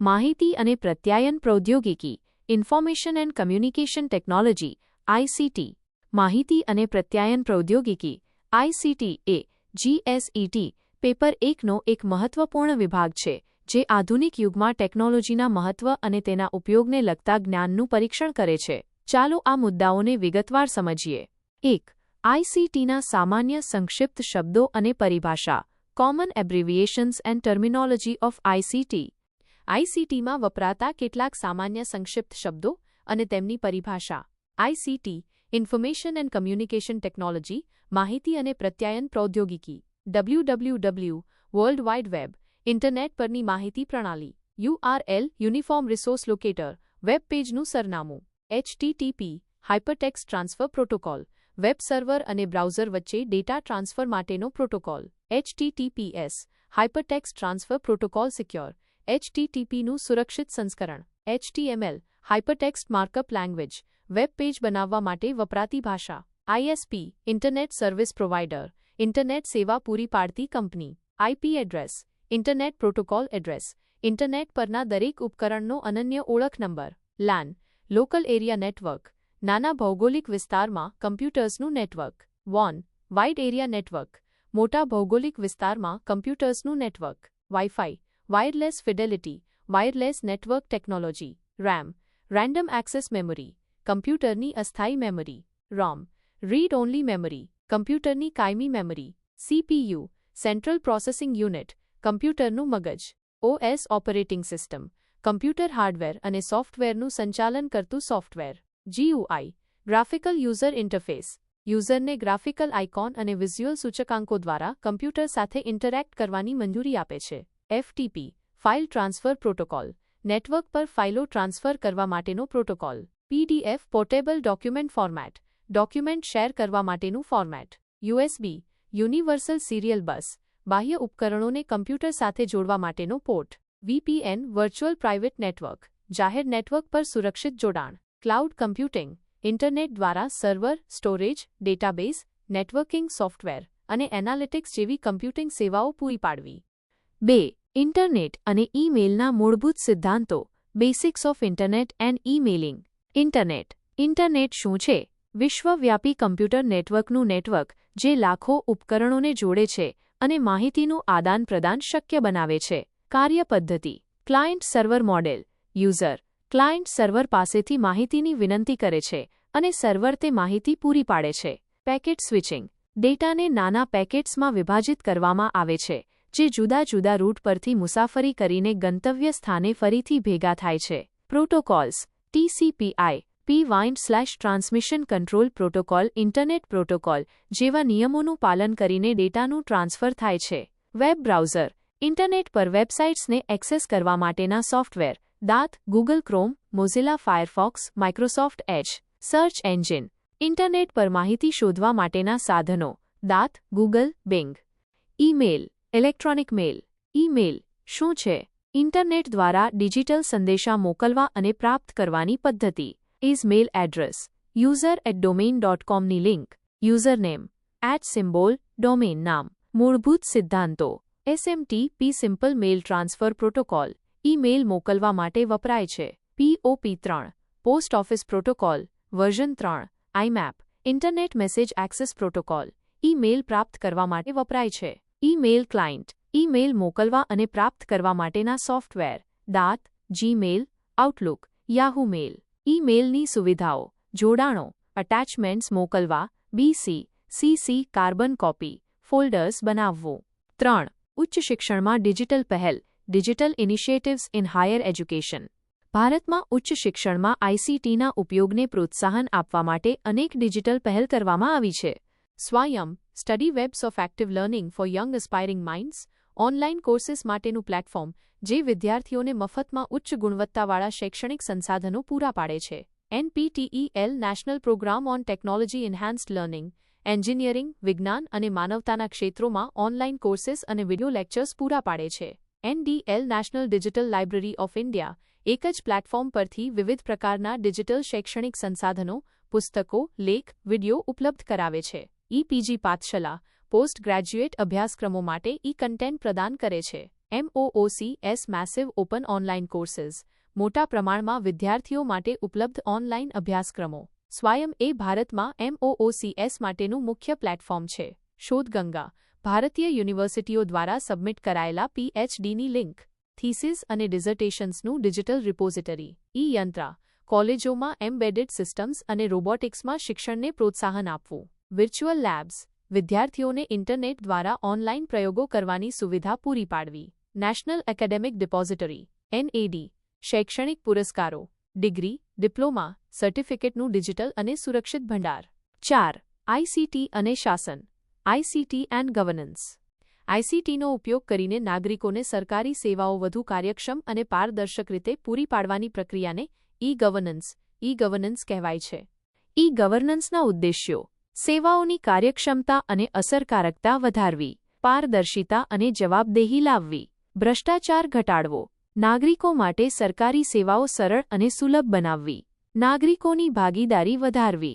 માહિતી અને પ્રત્યાયન પ્રૌદ્યોગિકી, information and communication technology ICT માહિતી અને પ્રત્યાયન પ્રૌદ્યોગિકી આઈસીટી એ જીએસઈટી પેપર એકનો એક મહત્વપૂર્ણ વિભાગ છે, જે આધુનિક યુગમાં ટેકનોલોજીના મહત્વ અને તેના ઉપયોગને લગતા જ્ઞાનનું પરીક્ષણ કરે છે. ચાલો આ મુદ્દાઓને વિગતવાર સમજીએ. એક આઈસીટીના સામાન્ય સંક્ષિપ્ત શબ્દો અને પરિભાષા common abbreviations and terminology of ICT આઈસીટીમાં વપરાતા કેટલાક સામાન્ય સંક્ષિપ્ત શબ્દો અને તેમની પરિભાષા. ICT information and communication technology, માહિતી અને પ્રત્યાયન પ્રૌદ્યોગિકી. WWW world wide web, internet પરની માહિતી પ્રણાલી. URL, uniform resource locator, web પેજનું સરનામું. HTTP hypertext transfer protocol, web server અને બ્રાઉઝર વચ્ચે ડેટા ટ્રાન્સફર માટેનો protocol. HTTPS hypertext transfer protocol secure. એચટીટીપીનું સુરક્ષિત સંસ્કરણ. HTML hypertext markup language web page બનાવવા માટે વપરાતી ભાષા. ISP internet service provider internet સેવા પૂરી પાડતી company. IP address internet protocol address internet પરના દરેક ઉપકરણનો અનન્ય ઓળખ number. LAN local area network નાના ભૌગોલિક વિસ્તારમાં કમ્પ્યુટર્સનું નેટવર્ક. વોન વાઇડ એરિયા નેટવર્ક મોટા ભૌગોલિક વિસ્તારમાં કમ્પ્યુટર્સનું network. Wifi wireless fidelity wireless network technology RAM random access memory કમ્પ્યુટરની અસ્થાયી memory ROM read only memory કમ્પ્યુટરની કાયમી memory CPU central processing unit કમ્પ્યુટરનું મગજ OS operating system computer hardware અને સોફ્ટવેરનું સંચાલન કરતું software GUI graphical user interface યુઝરને ગ્રાફિકલ આઇકોન અને વિઝ્યુઅલ સૂચકાંકો દ્વારા કમ્પ્યુટર સાથે ઇન્ટરેક્ટ કરવાની મંજૂરી આપે છે FTP file transfer protocol network પર ફાઇલો ટ્રાન્સફર કરવા માટેનો protocol. PDF portable document format, document share કરવા માટેનું format. USB universal serial bus, બાહ્ય ઉપકરણોને કમ્પ્યુટર સાથે જોડવા માટેનો port. VPN virtual private network, જાહેર નેટવર્ક પર સુરક્ષિત જોડાણ. ક્લાઉડ કમ્પ્યુટિંગ, ઇન્ટરનેટ દ્વારા server, storage, database, networking software અને એનાલિટિક્સ જેવી કમ્પ્યુટિંગ સેવાઓ પૂરી પાડવી. બે ઇન્ટરનેટ અને ઈમેલના મૂળભૂત સિદ્ધાંતો basics of internet and emailing internet. Internet શું છે? વિશ્વવ્યાપી કમ્પ્યુટર નેટવર્કનું નેટવર્ક, જે લાખો ઉપકરણોને જોડે છે અને માહિતીનું આદાન પ્રદાન શક્ય બનાવે છે. કાર્યપદ્ધતિ client server model. User. Client server પાસેથી માહિતીની વિનંતી કરે છે અને સર્વર તે માહિતી પૂરી પાડે છે. Packet switching. ડેટાને નાના પેકેટ્સમાં વિભાજિત કરવામાં આવે છે. જે જુદા જુદા રૂટ પરથી મુસાફરી કરીને ગંતવ્ય સ્થાને ફરીથી ભેગા થાય છે. Protocols. TCP I P wind slash transmission control protocol, internet protocol, જેવા નિયમોનું પાલન કરીને ડેટાનું ટ્રાન્સફર થાય છે. Web browser. ઇન્ટરનેટ પર વેબસાઇટ્સને એક્સેસ કરવા માટેના સોફ્ટવેર. દાંત, Google Chrome, Mozilla Firefox, Microsoft H search engine. Internet પર માહિતી શોધવા માટેના સાધનો. દાંત, Google, Bing. Email. Electronic mail email શું છે? ઇન્ટરનેટ દ્વારા ડિજિટલ સંદેશા મોકલવા અને પ્રાપ્ત કરવાની પદ્ધતિ. Is mail address user at domain dot કોમની link username at symbol domain નામ. મૂળભૂત સિદ્ધાંતો. SMT P simple mail transfer protocol email મોકલવા માટે વપરાય છે. પીઓપી ત્રણ પોસ્ટ ઓફિસ પ્રોટોકોલ વર્ઝન ત્રણ IMAP internet message access protocol email પ્રાપ્ત કરવા માટે વપરાય છે. Email client. ઈમેલ મોકલવા અને પ્રાપ્ત કરવા માટેના સોફ્ટવેર. દાંત જીમેલ આઉટલુક યાહુ મેલ ઈમેલની સુવિધાઓ. જોડાણો. અટેચમેન્ટ્સ મોકલવા. BC CC carbon copy folders બનાવવું. ત્રણ. ઉચ્ચ શિક્ષણમાં ડિજિટલ પહેલ. Digital initiatives in higher education ભારતમાં ઉચ્ચ શિક્ષણમાં આઈસીટીના ઉપયોગને પ્રોત્સાહન આપવા માટે અનેક ડિજિટલ પહેલ કરવામાં આવી છે. Swayam study webs of active learning for young aspiring minds online courses માટેનું પ્લેટફોર્મ જે વિદ્યાર્થીઓને મફતમાં ઉચ્ચ ગુણવત્તાવાળા શૈક્ષણિક સંસાધનો પૂરા પાડે છે. NPTEL national programme on technology enhanced learning engineering વિજ્ઞાન અને માનવતાના ક્ષેત્રોમાં ઓનલાઇન કોર્સિસ અને વિડિયો લેક્ચર્સ પૂરા પાડે છે. NDL national digital library of India એક જ પ્લેટફોર્મ પરથી વિવિધ પ્રકારના ડિજિટલ શૈક્ષણિક સંસાધનો, પુસ્તકો, લેખ વિડિયો ઉપલબ્ધ કરાવે છે. ઈપીજી પાઠશાલા પોસ્ટ ગ્રેજ્યુએટ અભ્યાસક્રમો માટે ઈ કન્ટેન્ટ પ્રદાન કરે છે. MOOCs massive open online courses મોટા પ્રમાણમાં વિદ્યાર્થીઓ માટે ઉપલબ્ધ ઓનલાઇન અભ્યાસક્રમો. સ્વયં એ ભારતમાં એમઓઓસીએસ માટેનું મુખ્ય પ્લેટફોર્મ છે. શોધગંગા ભારતીય યુનિવર્સિટીઓ દ્વારા સબમિટ કરાયેલા પીએચડીની લિંક, થીસીસ અને ડિઝર્ટેશન્સનું ડિજિટલ રિપોઝિટરી, ઈ યંત્રા, કોલેજોમાં એમ્બેડેડ સિસ્ટમ્સ અને રોબોટિક્સમાં શિક્ષણને પ્રોત્સાહન આપવું. વિર્ચ્યુઅલ લેબ્સ વિદ્યાર્થીઓને ઇન્ટરનેટ દ્વારા ઓનલાઇન પ્રયોગો કરવાની સુવિધા પૂરી પાડવી. નેશનલ એકેડેમિક ડિપોઝિટરી એનએડી શૈક્ષણિક પુરસ્કારો, ડિગ્રી, ડિપ્લોમા, સર્ટિફિકેટનું ડિજિટલ અને સુરક્ષિત ભંડાર. ચાર આઈસીટી અને શાસન આઈસીટી એન્ડ ગવર્નન્સ. આઈસીટીનો ઉપયોગ કરીને નાગરિકોને સરકારી સેવાઓ વધુ કાર્યક્ષમ અને પારદર્શક રીતે પૂરી પાડવાની પ્રક્રિયાને ઈ ગવર્નન્સ ઈ ગવર્નન્સ કહેવાય છે. ઈ ગવર્નન્સના ઉદ્દેશ્યો સેવાઓની કાર્યક્ષમતા અને અસરકારકતા વધારવી, પારદર્શિતા અને જવાબદેહી લાવવી, ભ્રષ્ટાચાર ઘટાડવો, નાગરિકો માટે સરકારી સેવાઓ સરળ અને સુલભ બનાવવી, નાગરિકોની ભાગીદારી વધારવી.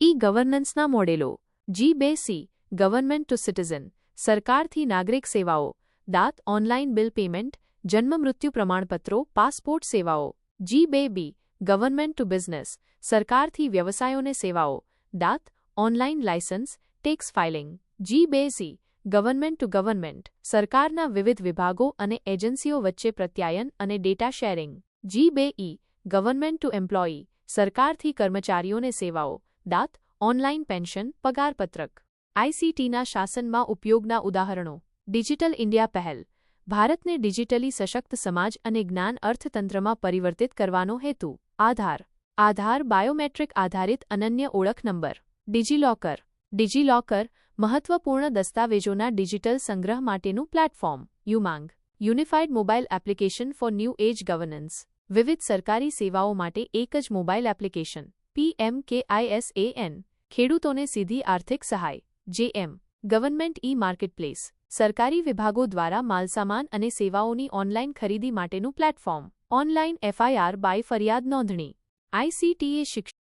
ઈ ગવર્નન્સના મોડેલો જી બે સી ગવર્મેન્ટ ટુ સિટીઝન સરકારથી નાગરિક સેવાઓ, દાંત ઓનલાઇન બિલ પેમેન્ટ, જન્મ મૃત્યુ પ્રમાણપત્રો, પાસપોર્ટ સેવાઓ. જી બે બી ગવર્મેન્ટ ટુ બિઝનેસ સરકારથી વ્યવસાયોને સેવાઓ, દાત online licence tax filing G બે સી ગવર્મેન્ટ ટુ ગવર્મેન્ટ, સરકારના વિવિધ વિભાગો અને એજન્સીઓ વચ્ચે પ્રત્યાયન અને ડેટા શેરિંગ. જી બે ઈ ગવર્મેન્ટ ટુ એમ્પ્લોયી, સરકારથી કર્મચારીઓને સેવાઓ, દાત ઓનલાઇન પેન્શન, પગારપત્રક. આઈસીટીના શાસનમાં ઉપયોગના ઉદાહરણો. ડિજિટલ ઇન્ડિયા પહેલ. ભારતને ડિજિટલી સશક્ત સમાજ અને જ્ઞાન અર્થતંત્રમાં પરિવર્તિત કરવાનો હેતુ. આધાર. આધાર બાયોમેટ્રિક આધારિત અનન્ય ઓળખ નંબર. ડિજિલોકર. ડિજિલોકર મહત્વપૂર્ણ દસ્તાવેજોના ડિજિટલ સંગ્રહ માટેનું platform. UMANG. Unified mobile application for new age governance. વિવિધ સરકારી સેવાઓ માટે એક જ મોબાઇલ એપ્લિકેશન. પીએમકેઆઈએસએએન ખેડૂતોને સીધી આર્થિક સહાય. જેએમ ગવર્મેન્ટ ઈ માર્કેટપ્લેસ સરકારી વિભાગો દ્વારા માલસામાન અને સેવાઓની ઓનલાઇન ખરીદી માટેનું પ્લેટફોર્મ. ઓનલાઇન એફઆઈઆર બાય ફરિયાદ નોંધણી. આઈસીટીએ શિક્ષણ